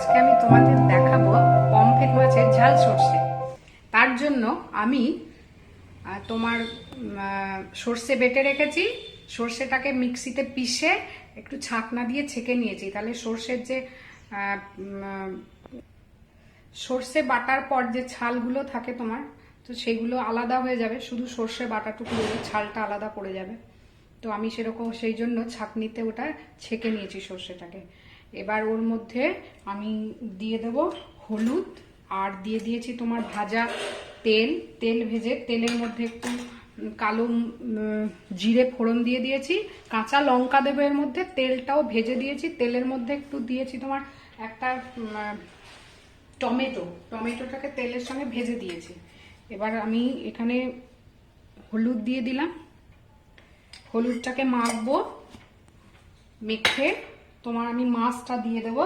আজকে আমি তোমাদের দেখাবো পমফ্রেট মাছের ঝাল সর্ষে। তার জন্য আমি তোমার সর্ষে বেটে রেখেছি। সর্ষেটাকে মিক্সিতে পিষে একটু ছাকনা দিয়ে ছেঁকে নিয়েছি। তাহলে সর্ষের যে সর্ষে বাটার পর যে ছালগুলো থাকে তোমার, তো সেগুলো আলাদা হয়ে যাবে। শুধু সর্ষে বাটাটুকু ছালটা আলাদা পড়ে যাবে। তো আমি সেরকম, সেই জন্য ছাকনিতে ওটা ছেঁকে নিয়েছি সর্ষেটাকে। এবার ওর মধ্যে আমি দিয়ে দেব হলুদ, আর দিয়ে দিয়েছি তোমার ভাজা তেল তেল ভেজে, তেলের মধ্যে একটু কালো জিরে ফোড়ন দিয়ে দিয়েছি, কাঁচা লঙ্কা দেবো এর মধ্যে, তেলটাও ভেজে দিয়েছি, তেলের মধ্যে একটু দিয়েছি তোমার একটা টমেটো, টমেটোটাকে তেলের সঙ্গে ভেজে দিয়েছি। এবার আমি এখানে হলুদ দিয়ে দিলাম। হলুদটাকে মাখবো, মেখে তোমার আমি মাছটা দিয়ে দেবো।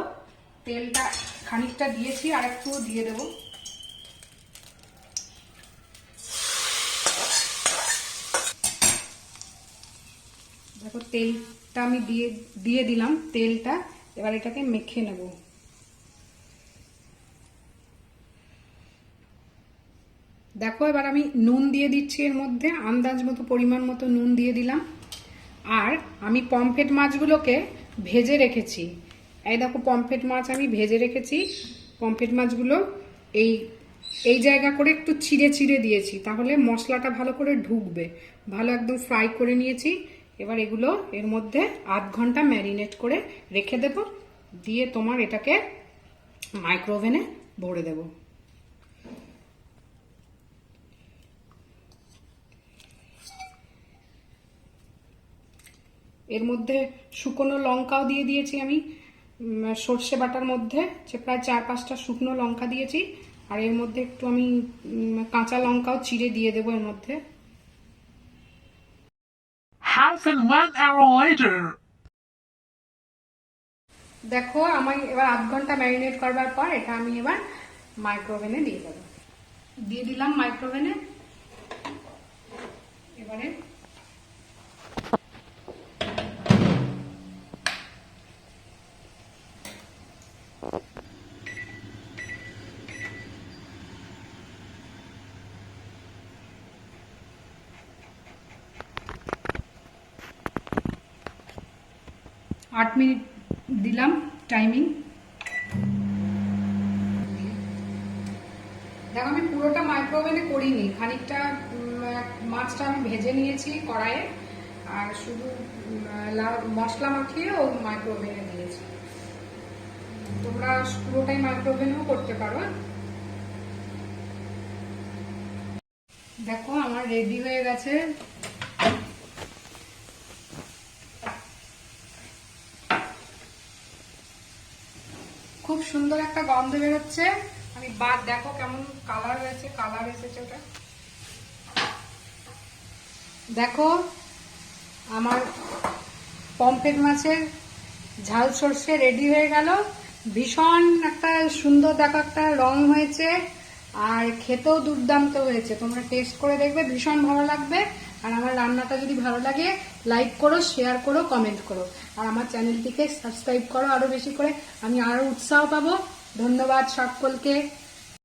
তেলটা খানিকটা দিয়েছি, আর একটু দিয়ে দেবো। দেখো, তেলটা আমি দিয়ে দিয়ে দিলাম, তেলটা। এবার এটাকে মেখে নেব। দেখো, এবার আমি নুন দিয়ে দিচ্ছি এর মধ্যে, আন্দাজ মতো, পরিমাণ মতো নুন দিয়ে দিলাম। আর আমি পমফ্রেট মাছগুলোকে ভেজে রেখেছি। এই দেখো পমফ্রেট মাছ আমি ভেজে রেখেছি। পমফ্রেট মাছগুলো এই এই জায়গা করে একটু চিড়ে চিড়ে দিয়েছি। তাহলে মশলাটা ভালো করে ঢুকবে। ভালো একদম ফ্রাই করে নিয়েছি। এবার এগুলো এর মধ্যে আধ ঘণ্টা ম্যারিনেট করে রেখে দেব। দিয়ে তোমার এটাকে মাইক্রোওভেনে ভরে দেবো। এর মধ্যে শুকনো লঙ্কাও দিয়ে দিয়েছি আমি। সর্ষে বাটার মধ্যে যে প্রায় চার পাঁচটা শুকনো লঙ্কা দিয়েছি। আর এর মধ্যে একটু আমি কাঁচা লঙ্কাও চিড়ে দিয়ে দেবো এর মধ্যে। Half and one hour later. দেখো আমি এবার আধ ঘণ্টা ম্যারিনেট করবার পর এটা আমি এবার মাইক্রোওভেনে দিয়ে দেবো। দিয়ে দিলাম মাইক্রোওভেনে। এবারে আট মিনিট দিলাম টাইমিং দেখো, আমি পুরোটা মাইক্রোওভেনে করিনি, খানিকটা মাছটা আমি ভেজে নিয়েছি কড়াইয়ে, আর শুধু মশলা মাখিয়ে ও মাইক্রোওভেনে দিয়েছি। তোমরা পুরোটাই মাইক্রোওভেনেও করতে পারো। দেখো, আমার রেডি হয়ে গেছে। খুব সুন্দর একটা গন্ধ বেরোচ্ছে। আমি বাদ, দেখো কেমন কালার হয়েছে কালার এসেছে ওটা। দেখো, আমার পম্পেট মাছের ঝাল সর্ষে রেডি হয়ে গেল। ভীষণ একটা সুন্দর দেখো একটা রং হয়েছে। আর খেতেও দুর্দান্ত হয়েছে। তোমরা টেস্ট করে দেখবে, ভীষণ ভালো লাগবে। আর আমার রান্নাটা যদি ভালো লাগে লাইক করো শেয়ার করো কমেন্ট করো। আর আমার চ্যানেলটিকে সাবস্ক্রাইব করো আরও বেশি করে। আমি আরও উৎসাহ পাবো। ধন্যবাদ সকলকে।